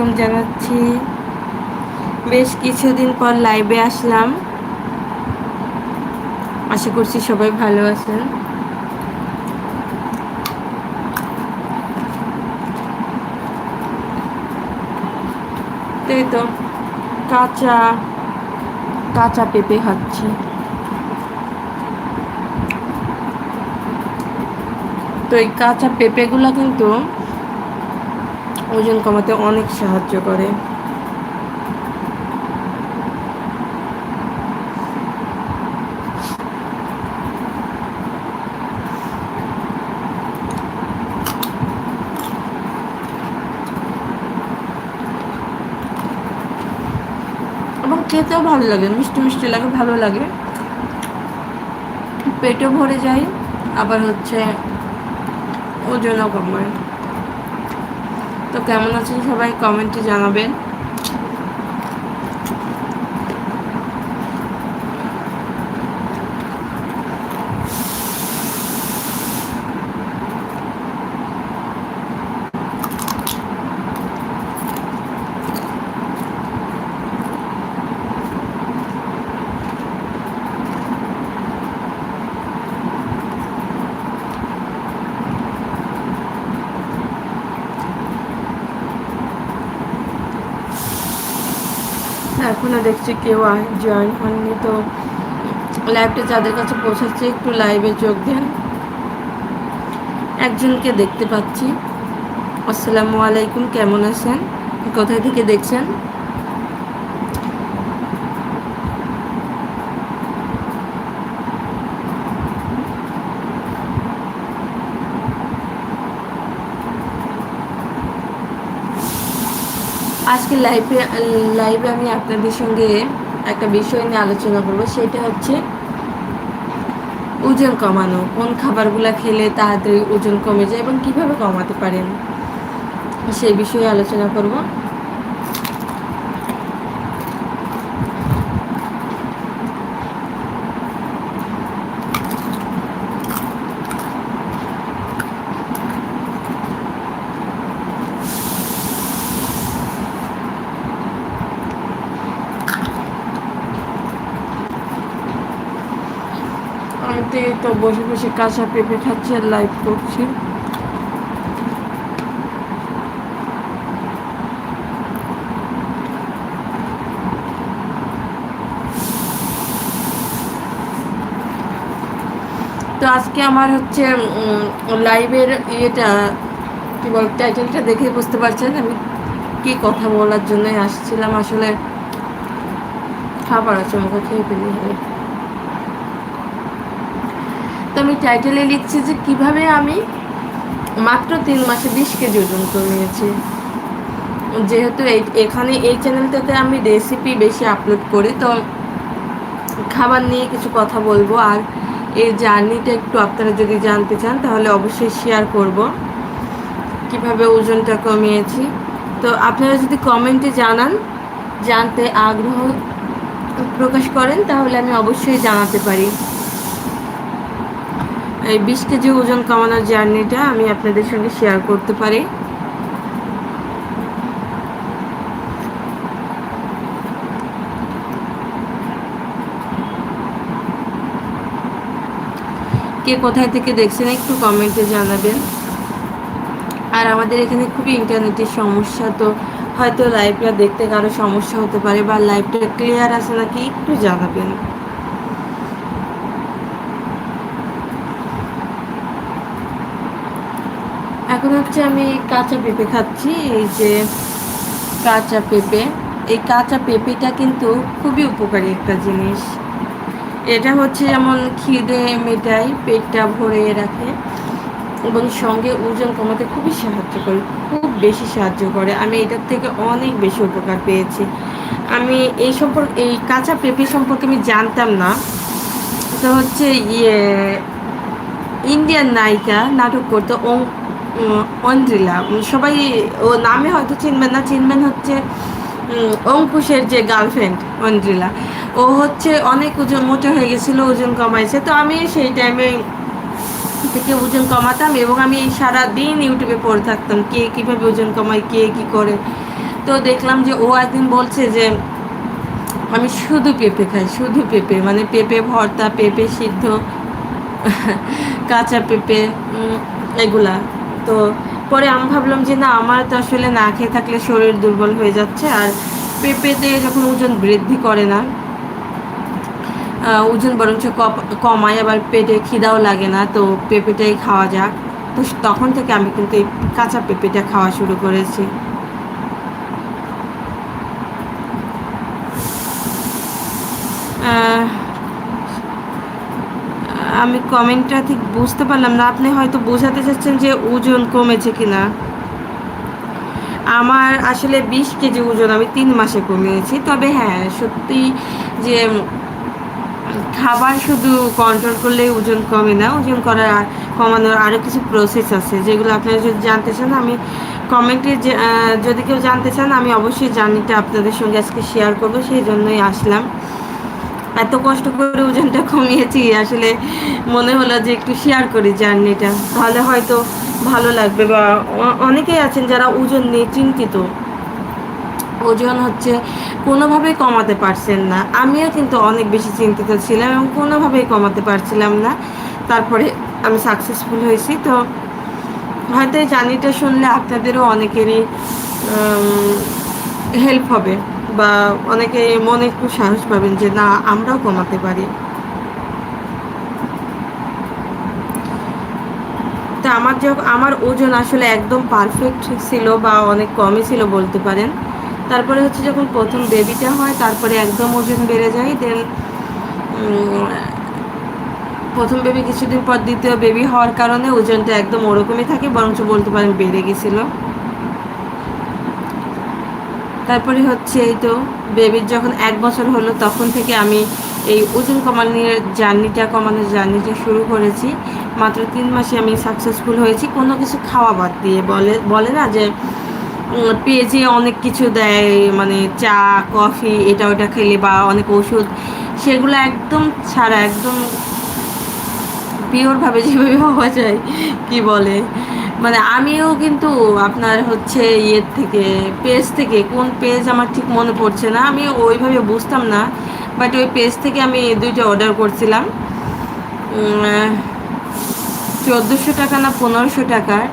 Welcome জানাচ্ছি। বেশ কিছুদিন পর লাইভে আসলাম। আশা করছি সবাই ভালো আছেন। তো, কাঁচা কাঁচা পেঁপে খাচ্ছি। তো এই কাঁচা পেঁপেগুলো কিন্তু ওজন কমাতে অনেক সাহায্য করে। খেতেও ভালো লাগে, মিষ্টি মিষ্টি লাগে, ভালো লাগে। পেটও ভরে যায়, আবার হচ্ছে ওজনও কমায়। তো কেমন আছেন সবাই কমেন্টে জানাবেন। এখনও দেখছি কেউ জয়েন হননি, তো লাইভটা যাদের কাছে পৌঁছাচ্ছে, একটু লাইভে যোগ দেন। একজনকে দেখতে পাচ্ছি। আসসালামু আলাইকুম, কেমন আছেন? কোথায় থেকে দেখছেন? আজকে লাইভে লাইভে আমি আপনাদের সঙ্গে একটা বিষয় নিয়ে আলোচনা করব। সেটা হচ্ছে ওজন কমানো। কোন খাবারগুলো খেলে তাড়াতাড়ি ওজন কমে যায় এবং কীভাবে কমাতে পারেন? সেই বিষয়ে আলোচনা করব আমি তো বসে বসে কাঁচা পেঁপে খাচ্ছি আর লাইভ করছি। তো আজকে আমার হচ্ছে লাইভের ইয়েটা, কি বল টাইটেলটা দেখে বুঝতে পারছেন? আমি কি কথা বলার জন্য আসছিলাম। আসলে খাবার আছে আমাকে খেয়ে ফেলি। হবে তো আমি টাইটেলে লিখছি যে কীভাবে আমি মাত্র তিন মাসে বিশ কেজি ওজন কমিয়েছি। যেহেতু এখানে এই চ্যানেলটাতে আমি রেসিপি বেশি আপলোড করি, তো খাবার নিয়ে কিছু কথা বলব। আর এই জার্নিটা একটু আপনারা যদি জানতে চান, তাহলে অবশ্যই শেয়ার করব, কীভাবে ওজনটা কমিয়েছি। তো আপনারা যদি কমেন্টে জানান, জানতে আগ্রহ প্রকাশ করেন, তাহলে আমি অবশ্যই জানাতে পারি। এই বিশ কেজি ওজন কমানোর জার্নিটা আমি আপনাদের সঙ্গে শেয়ার করতে পারি। কে কোথায় থেকে দেখছেন একটু কমেন্টে জানাবেন। আর আমাদের এখানে খুবই ইন্টারনেটের সমস্যা, তো হয়তো লাইভটা দেখতে কারও সমস্যা হতে পারে বা লাইভটা ক্লিয়ার আছে নাকি একটু জানাবেন এখন হচ্ছে আমি কাঁচা পেঁপে খাচ্ছি, এই যে কাঁচা পেঁপে। এই কাঁচা পেঁপেটা কিন্তু খুবই উপকারী একটা জিনিস। এটা হচ্ছে যেমন খিদে মেটাই পেটটা ভরে রাখে এবং সঙ্গে ওজন কমাতে খুবই সাহায্য করে, খুব বেশি সাহায্য করে। আমি এটার থেকে অনেক বেশি উপকার পেয়েছি। আমি এই সম্পর্কে, এই কাঁচা পেঁপে সম্পর্কে আমি জানতাম না। তো হচ্ছে ইয়ে ইন্ডিয়ান নায়িকা, নাটক করতো অন্দ্রিলা সবাই, ও নামে হয়তো চিনবেন না, চিনবেন হচ্ছে অঙ্কুশের যে গার্লফ্রেন্ড অন্দ্রিলা ও হচ্ছে অনেক ওজন মোটা হয়ে গেছিল, ওজন কমাইছে। তো আমি সেই টাইমে থেকে ওজন কমাতাম এবং আমি সারা দিন ইউটিউবে পড়ে থাকতাম, কে কীভাবে ওজন কমায়, কে কী করে। তো দেখলাম যে ও একদিন বলছে যে, আমি শুধু পেঁপে খাই, শুধু পেঁপে মানে পেঁপে ভর্তা, পেঁপে সিদ্ধ, কাঁচা পেঁপে এগুলা। তো পরে আমি ভাবলাম যে না, আমার তো আসলে না খেয়ে থাকলে শরীর দুর্বল হয়ে যাচ্ছে আর পেঁপেতে যখন ওজন বৃদ্ধি করে না ওজন বরঞ্চ কমায়, আবার পেটে খিদাও লাগে না, তো পেঁপেটাই খাওয়া যাক। তো তখন থেকে আমি কিন্তু এই কাঁচা পেঁপেটা খাওয়া শুরু করেছি। আমি কমেন্টটা ঠিক বুঝতে পারলাম না। আপনি হয়তো বোঝাতে চাচ্ছেন যে ওজন কমেছে কিনা। আমার আসলে বিশ কেজি ওজন আমি তিন মাসে কমিয়েছি। তবে হ্যাঁ সত্যি যে খাবার শুধু কন্ট্রোল করলে ওজন কমে না। ওজন করার কমানোর আরও কিছু প্রসেস আছে, যেগুলো আপনারা যদি জানতে চান, আমি কমেন্টে যদি কেউ জানতে চান, আমি অবশ্যই জার্নিটা আপনাদের সঙ্গে আজকে শেয়ার করব। সেই জন্যই আসলাম। এত কষ্ট করে ওজনটা কমিয়েছি, আসলে মনে হলো যে একটু শেয়ার করি জার্নিটা তাহলে হয়তো ভালো লাগবে বা অনেকেই আছেন যারা ওজন নিয়ে চিন্তিত। ওজন হচ্ছে কোনোভাবেই কমাতে পারছেন না। আমিও কিন্তু অনেক বেশি চিন্তিত ছিলাম এবং কোনোভাবেই কমাতে পারছিলাম না। তারপরে আমি সাকসেসফুল হয়েছি। তো হয়তো এই জার্নিটা শুনলে আপনাদেরও অনেকেরই হেল্প হবে। বা অনেকে মনে একটু সাহস পাবেন যে না, আমরাও কমাতে পারি। তা আমার যখন আমার ওজন আসলে একদম পারফেক্ট ছিল বা অনেক কমই ছিল বলতে পারেন। তারপরে হচ্ছে যখন প্রথম বেবিটা হয়, তারপরে একদম ওজন বেড়ে যায় দেন প্রথম বেবি কিছুদিন পর দ্বিতীয় বেবি হওয়ার কারণে ওজনটা একদম ওরকমই থাকে, বরঞ্চ বলতে পারেন বেড়ে গেছিল। তারপরে হচ্ছে এই তো বেবির যখন এক বছর হলো, তখন থেকে আমি এই ওজন কমানোর জার্নিটা কমানোর জার্নিটা শুরু করেছি। মাত্র তিন মাসে আমি সাকসেসফুল হয়েছি। কোনো কিছু খাওয়া বাদ দিয়ে বলে বলে না যে পেজে অনেক কিছু দেয় মানে চা, কফি, এটা ওটা খেলে বা অনেক ওষুধ, সেগুলো একদম ছাড়া, একদম পিওরভাবে যেভাবে হওয়া যায়, কি বলে? মানে আমিও কিন্তু আপনার হচ্ছে ইয়ের থেকে পেজ থেকে, কোন পেজ আমার ঠিক মনে পড়ছে না, আমি ওইভাবে বুঝতাম না বাট ওই পেজ থেকে আমি দুইটা অর্ডার করছিলাম। চোদ্দোশো টাকা না পনেরোশো টাকার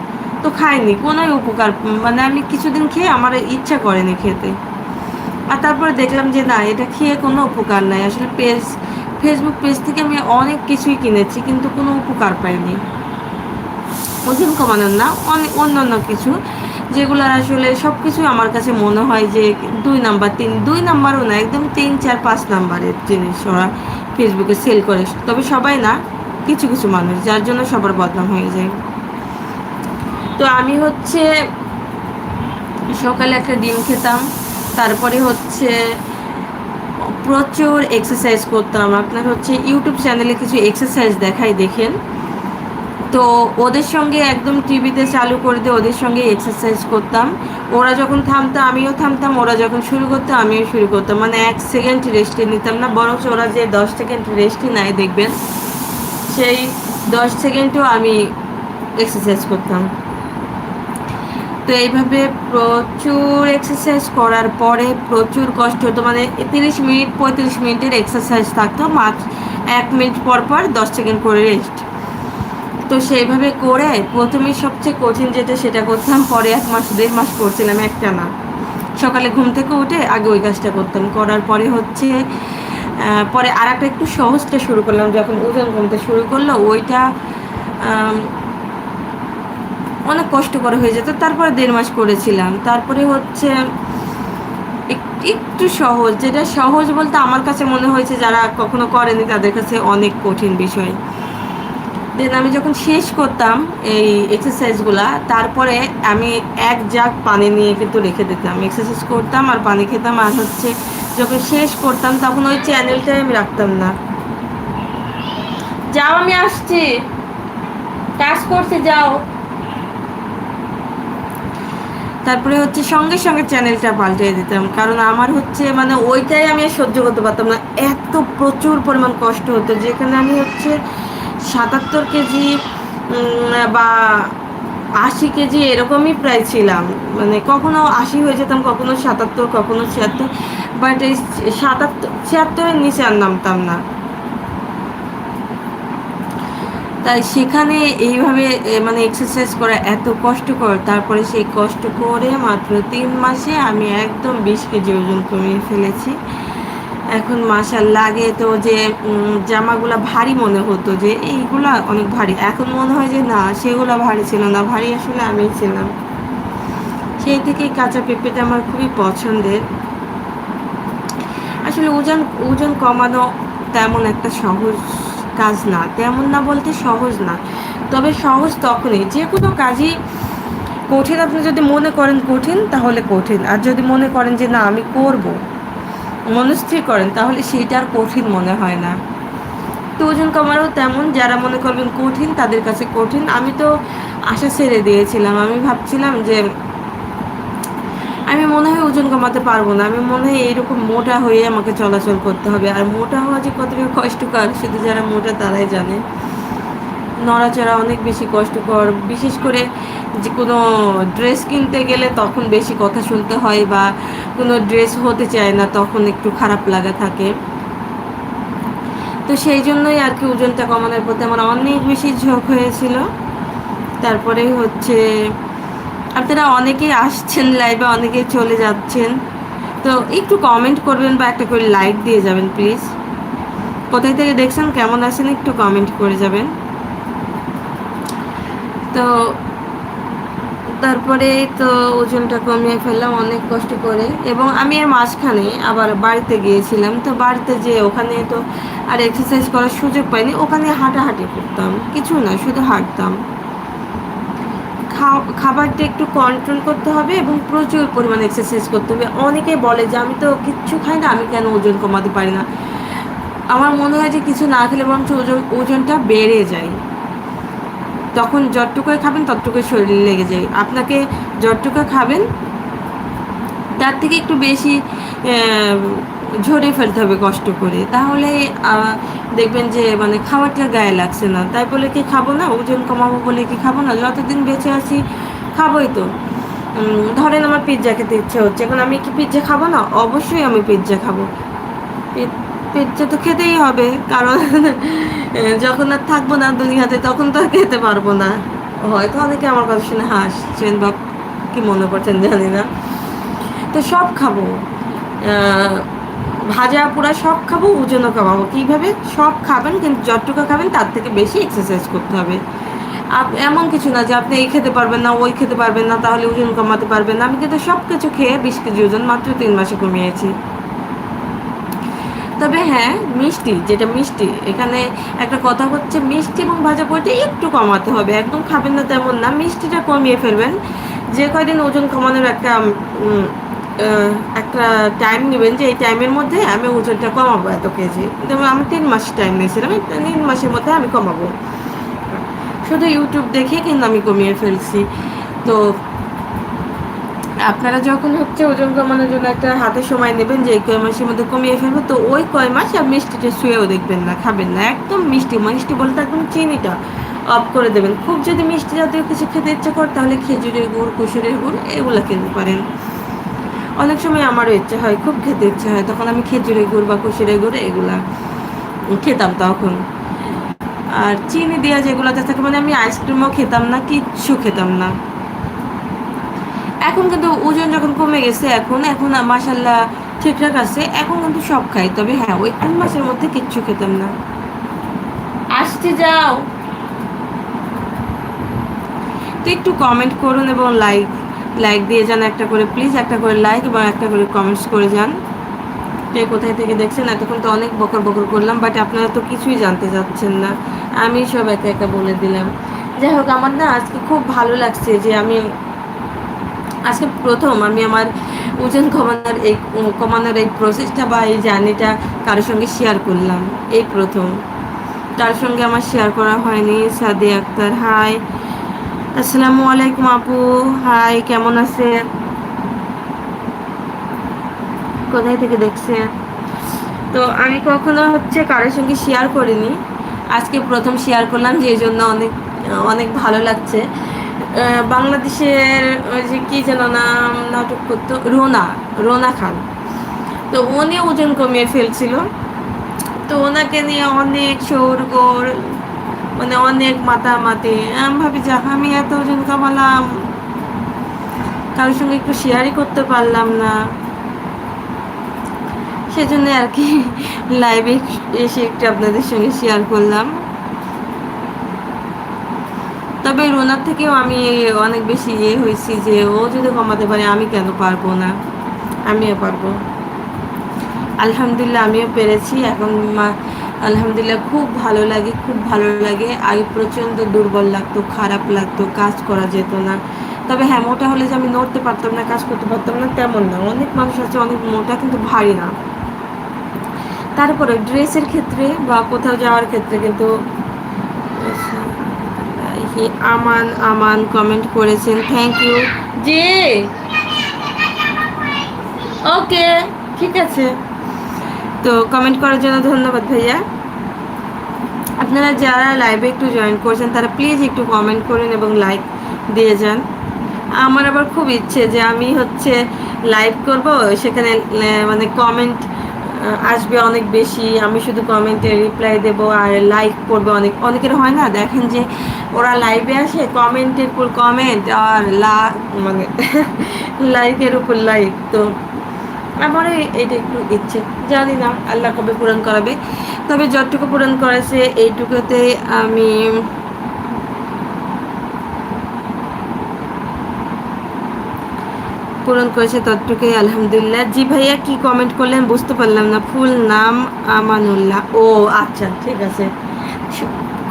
তো খাইনি, কোনোই উপকার মানে আমি কিছুদিন খেয়ে আমার ইচ্ছা করেনি খেতে। আর তারপরে দেখলাম যে না, এটা খেয়ে কোনো উপকার নাই, আসলে পেজ ফেসবুক পেজ থেকে আমি অনেক কিছুই কিনেছি, কিন্তু কোনো উপকার পাইনি। ওজন কমানোর না। অনেক অন্য অন্য কিছু, যেগুলো আসলে সব কিছু আমার কাছে মনে হয় যে দুই নাম্বার, তিন, দুই নাম্বারও না, একদম তিন, চার, পাঁচ নাম্বারের জিনিস ওরা ফেসবুকে সেল করে। তবে সবাই না, কিছু কিছু মানুষ, যার জন্য সবার বদনাম হয়ে যায়। তো আমি হচ্ছে সকালে একটা ডিম খেতাম, তারপরে হচ্ছে প্রচুর এক্সারসাইজ করতাম। আপনার হচ্ছে ইউটিউব চ্যানেলে কিছু এক্সারসাইজ দেখাই দেখেন। তো ওদের সঙ্গে একদম টিভিতে চালু করে দিয়ে ওদের সঙ্গে এক্সারসাইজ করতাম। ওরা যখন থামতো, আমিও থামতাম, ওরা যখন শুরু করতো, আমিও শুরু করতাম। মানে এক সেকেন্ড রেস্টে নিতাম না, বরঞ্চ ওরা যে দশ সেকেন্ড রেস্টই নেয়, দেখবেন, সেই দশ সেকেন্ডও আমি এক্সারসাইজ করতাম। তো এইভাবে প্রচুর এক্সারসাইজ করার পরে প্রচুর কষ্ট হতো। মানে তিরিশ মিনিট, পঁয়ত্রিশ মিনিটের এক্সারসাইজ থাকতো, মাত্র এক মিনিট পর পর দশ সেকেন্ড করে রেস্ট তো সেইভাবে করে প্রথমে সবচেয়ে কঠিন যেটা সেটা করতাম, পরে এক মাস, দেড় মাস করছিলাম একটা না সকালে ঘুম থেকে উঠে আগে ওই কাজটা করতাম। করার পরে হচ্ছে পরে আর একটা একটু সহজটা শুরু করলাম, যখন ওজন কমতে শুরু করল, ওইটা অনেক কষ্ট করে হয়ে যেত। তারপরে দেড় মাস করেছিলাম। তারপরে হচ্ছে একটু সহজ। যেটা সহজ বলতে আমার কাছে মনে হয়েছে, যারা কখনো করেনি, তাদের কাছে অনেক কঠিন বিষয়। দেন আমি যখন শেষ করতাম এই এক্সারসাইজগুলা তারপরে আমি এক জাগ পানি নিয়ে কিন্তু রেখে দিতাম। এক্সারসাইজ করতাম আর পানি খেতাম। আর হচ্ছে যখন শেষ করতাম, তখন ওই চ্যানেলটাই আমি রাখতাম না। যাও, আমি আসছি। কাজ করতে যাও। তারপরে হচ্ছে সঙ্গে সঙ্গে চ্যানেলটা পাল্টে দিতাম। কারণ আমার হচ্ছে মানে ওইটাই আমি সহ্য করতে পারতাম না। এত প্রচুর পরিমাণ কষ্ট হতো। যেখানে আমি হচ্ছে সাতাত্তর কেজি বা আশি কেজি এরকমই প্রায় ছিলাম। মানে কখনো আশি হয়ে যেতাম, কখনো সাতাত্তর, কখনো ছিয়াত্তর বাট এই সাতাত্তর, ছিয়াত্তরের নিচে আর নামতাম না। তাই সেখানে এইভাবে মানে এক্সারসাইজ করা এত কষ্টকর, তারপরে সেই কষ্ট করে মাত্র তিন মাসে আমি একদম বিশ কেজি ওজন কমিয়ে ফেলেছি। এখন মাসাল লাগে তো যে জামাগুলো ভারী মনে হতো, যে এইগুলা অনেক ভারী। এখন মনে হয় যে না, সেগুলো ভারী ছিল না, ভারী আসলে আমি ছিলাম। সেই থেকে কাঁচা পেঁপেটা আমার খুবই পছন্দের। আসলে ওজন ওজন কমানো তেমন একটা সহজ কাজ না, তেমন না বলতে সহজ না। তবে সহজ তখনই, যে কোনো কাজই কঠিন। আপনি যদি মনে করেন কঠিন, তাহলে কঠিন। আর যদি মনে করেন যে না, আমি করব মনস্থির করেন, তাহলে সেটা আর কঠিন মনে হয় না। তো ওজন কমারও তেমন, যারা মনে করবেন কঠিন, তাদের কাছে কঠিন। আমি তো আশা ছেড়ে দিয়েছিলাম। আমি ভাবছিলাম যে আমি মনে হয় ওজন কমাতে পারব না। আমি মনে হয় এইরকম মোটা হয়ে আমাকে চলাচল করতে হবে। আর মোটা হওয়া যে কতটা কষ্টকর, শুধু যারা মোটা তারাই জানে। নড়াচড়া অনেক বেশি কষ্টকর। বিশেষ করে যে কোনো ড্রেস কিনতে গেলে তখন বেশি কথা শুনতে হয় বা কোনো ড্রেস হতে চায় না, তখন একটু খারাপ লাগা থাকে। তো সেই জন্যই আর কি ওজনটা কমানোর প্রতি আমার অনেক বেশি ঝোঁক হয়েছিল। তারপরে হচ্ছে আপনারা অনেকেই আসছেন লাইভে অনেকেই চলে যাচ্ছেন। তো একটু কমেন্ট করবেন বা একটা করে লাইক দিয়ে যাবেন প্লিজ কোথায় থেকে দেখছেন, কেমন আছেন, একটু কমেন্ট করে যাবেন। তো তারপরে তো ওজনটা কমিয়ে ফেললাম অনেক কষ্ট করে। এবং আমি এর মাঝখানে আবার বাড়িতে গিয়েছিলাম। তো বাড়িতে যে ওখানে তো আর এক্সারসাইজ করার সুযোগ পাইনি। ওখানে হাঁটাহাঁটি করতাম। কিছু না, শুধু হাঁটতাম। খাবারটা একটু কন্ট্রোল করতে হবে এবং প্রচুর পরিমাণে এক্সারসাইজ করতে হবে। অনেকে বলে যে, আমি তো কিচ্ছু খাই না, আমি কেন ওজন কমাতে পারি না? আমার মনে হয় যে, কিছু না খেলে বরঞ্চ ওজন ওজনটা বেড়ে যায়। তখন যতটুকুই খাবেন, ততটুকুই শরীরে লেগে যায়। আপনাকে যতটুকু খাবেন, তার থেকে একটু বেশি ঝরে ফেলতে হবে কষ্ট করে। তাহলে দেখবেন যে মানে খাবারটা গায়ে লাগছে না। তাই বলে কি খাব না? ওজন কমাবো বলে কি খাব না? যতদিন বেঁচে আছি, খাবোই তো। ধরেন আমার পিৎজা খেতে ইচ্ছে হচ্ছে। এখন আমি কি পিৎজা খাব না? অবশ্যই আমি পিৎজা খাব। পিৎজা তো খেতেই হবে, কারণ যখন আর থাকব না দুনিয়াতে, তখন তো আর খেতে পারব না। হয়তো অনেকে আমার কথা শুনে হাসছেন বা কি মনে করছেন জানি না। তো সব খাব। ভাজা পোড়া সব খাব ওজনও কমাবো কীভাবে? সব খাবেন, কিন্তু যতটুকু খাবেন, তার থেকে বেশি এক্সারসাইজ করতে হবে। আপ, এমন কিছু না যে আপনি এই খেতে পারবেন না, ওই খেতে পারবেন না, তাহলে ওজন কমাতে পারবেন না। আমি কিন্তু সব কিছু খেয়ে বিশ কেজি ওজন মাত্র তিন মাসে কমিয়েছি। তবে হ্যাঁ মিষ্টি, যেটা মিষ্টি। এখানে একটা কথা হচ্ছে, মিষ্টি এবং ভাজা পোড়াটা একটু কমাতে হবে। একদম খাবেন না তেমন না, মিষ্টিটা কমিয়ে ফেলবেন। যে কয়দিন ওজন কমানোর একটা একটা টাইম নেবেন যে, এই টাইমের মধ্যে আমি ওজনটা কমাবো এত কেজি। যেমন আমি তিন মাস টাইম নিয়েছিলাম তিন মাসের মধ্যে আমি কমাবো। শুধু ইউটিউব দেখে কিন্তু আমি কমিয়ে ফেলছি। তো আপনারা যখন হচ্ছে ওজন কমানোর জন্য একটা হাতে সময় নেবেন যে কয় মাসের মধ্যে কমিয়ে ফেলব, তো ওই কয় মাস আর মিষ্টিটা শুয়েও দেখবেন না, খাবেন না। একদম মিষ্টি মিষ্টি বলতে একদম চিনিটা অফ করে দেবেন। খুব যদি মিষ্টি জাতীয় কিছু খেতে ইচ্ছা করে, তাহলে খেজুরের গুড়, কুসুরের গুড় এগুলো খেতে পারেন। অনেক সময় আমারও ইচ্ছা হয়, খুব খেতে ইচ্ছা হয়। তখন আমি খেজুরের গুড় বা কুসুরের গুড় এগুলা খেতাম তখন। আর চিনি দেওয়া যেগুলোতে থাকে মানে আমি আইসক্রিমও খেতাম না, কিচ্ছু খেতাম না। এখন কিন্তু ওজন যখন কমে গেছে এখন এখন মাসাল্লাহ ঠিকঠাক আছে, এখন কিন্তু সব খাই। তবে হ্যাঁ ওই তিন মাসের মধ্যে কিচ্ছু খেতাম না। আসতে যাও। তো একটু কমেন্ট করুন এবং লাইক লাইক দিয়ে যান একটা করে প্লিজ একটা করে লাইক এবং একটা করে কমেন্টস করে যান। কে কোথায় থেকে দেখছেন? এতক্ষণ তো অনেক বকর বকর করলাম বাট আপনারা তো কিছুই জানতে চাচ্ছেন না। আমি সব একা একা বলে দিলাম। যাই হোক, আমার না আজকে খুব ভালো লাগছে যে আমি আজকে প্রথম আমি আমার ওজন কমানোর এই কমানোর এই প্রসেসটা বা এই জার্নিটা কারোর সঙ্গে শেয়ার করলাম। এই প্রথম। তার সঙ্গে আমার শেয়ার করা হয়নি। সাদি আক্তার হাই আসসালামু আলাইকুম আপু। হাই কেমন আছেন? কোথায় থেকে দেখছেন? তো আমি কখনো হচ্ছে কারোর সঙ্গে শেয়ার করিনি। আজকে প্রথম শেয়ার করলাম যে জন্য অনেক অনেক ভালো লাগছে। বাংলাদেশের ওই যে কি যেন নাম, নাটক করতো, রোনা রোনা খান। তো উনি ওজন কমিয়ে ফেলছিল। তো ওনাকে নিয়ে অনেক শোরগোল মানে অনেক মাতামাতি। আমি ভাবি যে, আমি এত ওজন কমালাম, কারোর সঙ্গে একটু শেয়ারই করতে পারলাম না। সেজন্য আর কি লাইভে এসে একটু আপনাদের সঙ্গে শেয়ার করলাম। তবে রোনার থেকেও আমি অনেক বেশি ইয়ে হয়েছি যে ও যদি কমাতে পারে, আমি কেন পারব না? আমিও পারব। আলহামদুলিল্লাহ আমিও পেরেছি। এখন আলহামদুলিল্লাহ খুব ভালো লাগে, খুব ভালো লাগে। আগে প্রচণ্ড দুর্বল লাগতো, খারাপ লাগতো, কাজ করা যেত না। তবে হ্যাঁ মোটা হলে যে আমি নড়তে পারতাম না, কাজ করতে পারতাম না, তেমন না। অনেক মানুষ আছে, অনেক মোটা, কিন্তু ভারী না। তারপরে ড্রেসের ক্ষেত্রে বা কোথাও যাওয়ার ক্ষেত্রে কিন্তু হি আমান আমান কমেন্ট করেছেন। Thank you ji. ওকে ঠিক আছে। তো কমেন্ট করার জন্য ধন্যবাদ ভাইয়া। আপনারা যারা লাইভে একটু জয়েন করছেন, তারা প্লিজ একটু কমেন্ট করুন এবং লাইক দিয়ে যান। আমার আবার খুব ইচ্ছে যে আমি হচ্ছে লাইভ করব, সেখানে মানে কমেন্ট আসবে অনেক বেশি। আমি শুধু কমেন্টে রিপ্লাই দেবো আর লাইক করবে অনেক। অনেকের হয় না, দেখেন যে ওরা লাইভে আসে কমেন্টের উপর কমেন্ট আর লা মানে লাইকের উপর লাইক তো আমার এই- এইটা একটু ইচ্ছে, জানি না, আল্লাহ কবে পূরণ করাবে। তবে যতটুকু পূরণ করেছে, এইটুকুতে আমি পূরণ করেছে ততটুকুই, আলহামদুলিল্লাহ। জি ভাইয়া, কি কমেন্ট করলেন বুঝতে পারলাম না। ফুল নাম আমানুল্লাহ। ও আচ্ছা ঠিক আছে।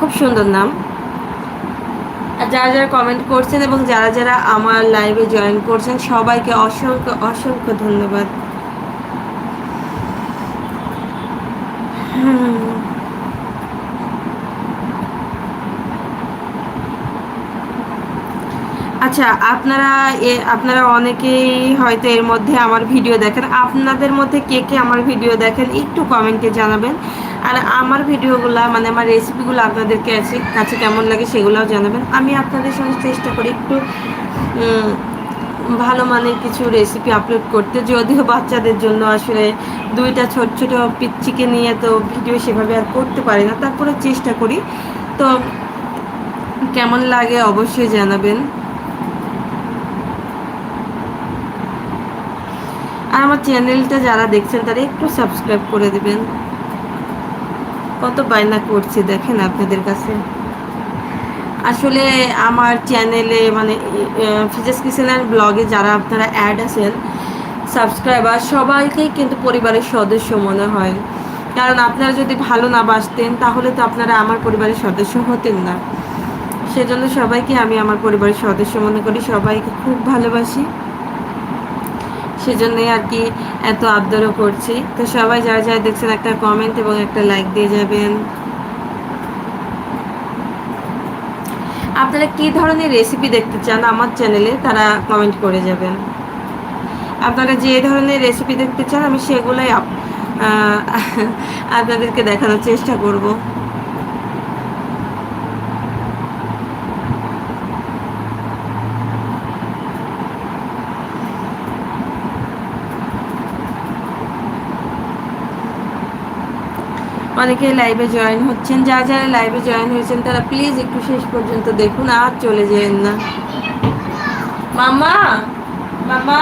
খুব সুন্দর নাম। আর যারা যারা কমেন্ট করছেন এবং যারা যারা আমার লাইভে জয়েন করছেন, সবাইকে অসংখ্য অসংখ্য ধন্যবাদ। আচ্ছা আপনারা আপনারা অনেকেই হয়তো এর মধ্যে আমার ভিডিও দেখেন। আপনাদের মধ্যে কে কে আমার ভিডিও দেখেন, একটু কমেন্টে জানাবেন। আর আমার ভিডিওগুলো মানে আমার রেসিপিগুলো আপনাদেরকে আছে, কাছে কেমন লাগে সেগুলোও জানাবেন। আমি আপনাদের সঙ্গে চেষ্টা করি একটু ভালো মানের কিছু রেসিপি আপলোড করতে। যদিও বাচ্চাদের জন্য আসলে দুইটা ছোট ছোট পিচ্চিকে নিয়ে তো ভিডিও সেভাবে আর করতে পারি না তারপরে চেষ্টা করি। তো কেমন লাগে অবশ্যই জানাবেন। আর আমার চ্যানেলটা যারা দেখছেন, তারা একটু সাবস্ক্রাইব করে দেবেন। কত বায়না করছি, দেখেন আপনাদের কাছে। আসলে আমার চ্যানেলে মানে ফিজাস অ্যান্ড ব্লগে যারা আপনারা অ্যাড আছেন সাবস্ক্রাইবার সবাইকেই কিন্তু পরিবারের সদস্য মনে হয়। কারণ আপনারা যদি ভালো না বাসতেন, তাহলে তো আপনারা আমার পরিবারের সদস্য হতেন না। সেজন্য সবাইকে আমি আমার পরিবারের সদস্য মনে করি, সবাইকে খুব ভালোবাসি। সেজন্যই আর কি এত আবদারও করছি। তো সবাই যারা যারা দেখছেন একটা কমেন্ট এবং একটা লাইক দিয়ে যাবেন। আপনারা কি ধরনের রেসিপি দেখতে চান আমার চ্যানেলে তারা কমেন্ট করে যাবেন। আপনারা যে ধরনের রেসিপি দেখতে চান, আমি সেগুলোই আপ- আপনাদেরকে দেখানোর চেষ্টা করব। অনেকে লাইভে জয়েন হচ্ছেন যা যারা লাইভে জয়েন হয়েছেন, তারা প্লিজ একটু শেষ পর্যন্ত দেখুন, আর চলে যেন না। মামা মামা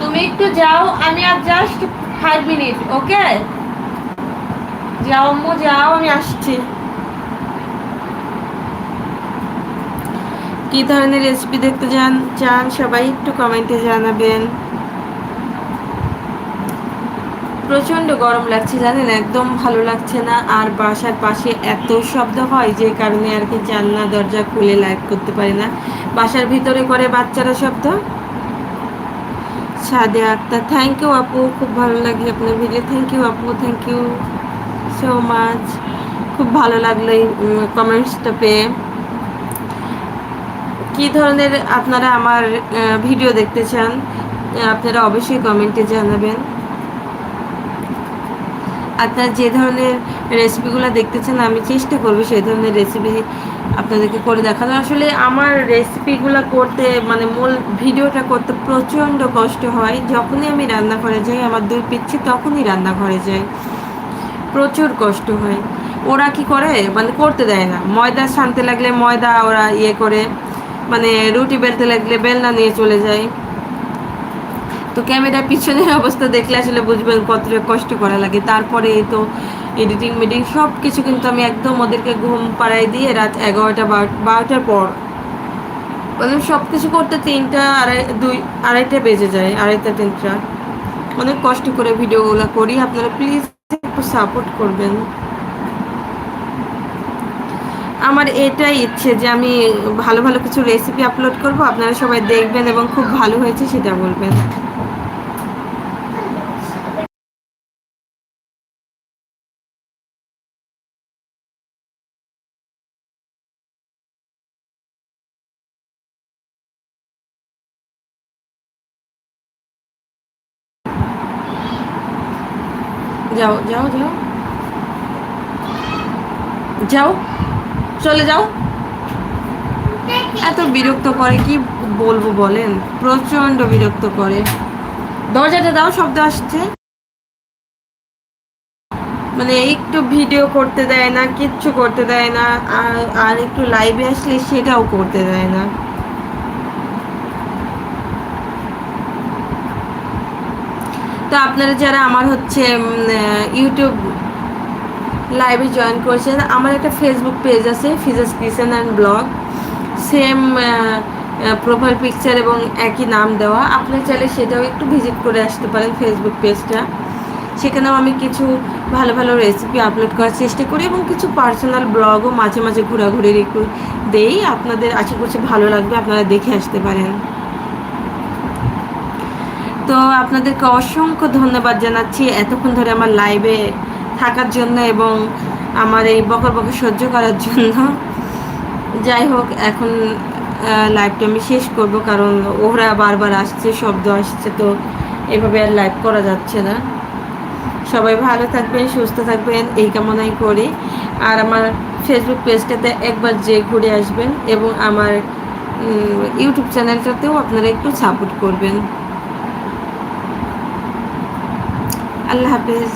তুমি একটু যাও, আমি আর জাস্ট ফাইভ মিনিট ওকে যাও আম্মু, যাও, আমি আসছি। কি ধরনের রেসিপি দেখতে চান চান, সবাই একটু কমেন্টে জানাবেন। প্রচণ্ড গরম লাগছে, জানেন? একদম ভালো লাগছে না। আর বাসার পাশে এত শব্দ হয় যে কারণে আর কি জানলা, দরজা খুলে লাইট করতে পারি না। বাসার ভিতরে করে বাচ্চারা শব্দ? সাদে আক্তার থ্যাংক ইউ আপু, খুব ভালো লাগে আপনার ভিডিও থ্যাংক ইউ আপু থ্যাংক ইউ সো মাচ খুব ভালো লাগল এই কমেন্টসটা পেয়ে। কি ধরনের আপনারা আমার ভিডিও দেখতে চান, আপনারা অবশ্যই কমেন্টে জানাবেন। আপনারা যে ধরনের রেসিপিগুলো দেখতে চান আমি চেষ্টা করব সেই ধরনের রেসিপি আপনাদেরকে করে দেখানো আসলে আমার রেসিপিগুলো করতে মানে মূল ভিডিওটা করতে প্রচণ্ড কষ্ট হয়। যখনই আমি রান্নাঘরে যাই, আমার দুই পিচ্ছি তখনই রান্না রান্নাঘরে যাই প্রচুর কষ্ট হয়। ওরা কি করে? মানে করতে দেয় না। ময়দা ছানতে লাগলে ময়দা ওরা ইয়ে করে মানে রুটি বেলতে লাগলে বেলনা নিয়ে চলে যায়। তো ক্যামেরার পিছনের অবস্থা দেখলে আসলে বুঝবেন কতটা কষ্ট করা লাগে। তারপরে তো এডিটিং মিডিং সব কিছু কিন্তু আমি একদম ওদেরকে ঘুম পাড়াই দিয়ে রাত এগারোটা বারোটার পর মানে সব কিছু করতে তিনটা, আড়াই, দুই, আড়াইটা বেজে যায়, আড়াইটা, তিনটা। অনেক কষ্ট করে ভিডিওগুলো করি। আপনারা প্লিজ একটু সাপোর্ট করবেন। আমার এটাই ইচ্ছে যে আমি ভালো ভালো কিছু রেসিপি আপলোড করব। আপনারা সবাই দেখবেন এবং খুব ভালো হয়েছে সেটা বলবেন যাও যাও যাও যাও, চলে যাও। এত বিরক্ত করে, কি বলব বলেন? প্রচণ্ড বিরক্ত করে। দরজাটা দাও, শব্দ আসছে। মানে একটু ভিডিও করতে দেয় না, কিচ্ছু করতে দেয় না, আর একটু লাইভে আসলে সেটাও করতে দেয় না। তো আপনারা যারা আমার হচ্ছে ইউটিউব লাইভে জয়েন করেছেন। আমার একটা ফেসবুক পেজ আছে Fiza's kitchen and blog same profile picture এবং একই নাম দেওয়া। আপনি চাইলে সেটাও একটু ভিজিট করে আসতে পারেন ফেসবুক পেজটা সেখানেও আমি কিছু ভালো ভালো রেসিপি আপলোড করার চেষ্টা করি এবং কিছু পার্সোনাল ব্লগও মাঝে মাঝে ঘোরাঘুরির একটু দেই। আপনাদের আশা করছি ভালো লাগবে, আপনারা দেখে আসতে পারেন। তো আপনাদেরকে অসংখ্য ধন্যবাদ জানাচ্ছি। এতক্ষণ ধরে আমার লাইভে থাকার জন্য এবং আমার এই বকর বকর সহ্য করার জন্য। যাই হোক, এখন লাইভটা আমি শেষ করব কারণ ওরা বারবার আসছে, শব্দ আসছে, তো এভাবে আর লাইভ করা যাচ্ছে না। সবাই ভালো থাকবেন, সুস্থ থাকবেন, এই কামনাই করি। আর আমার ফেসবুক পেজটাতে একবার যে ঘুরে আসবেন এবং আমার ইউটিউব চ্যানেলটাতেও আপনারা একটু সাপোর্ট করবেন। আল্লাহ হাফেজ।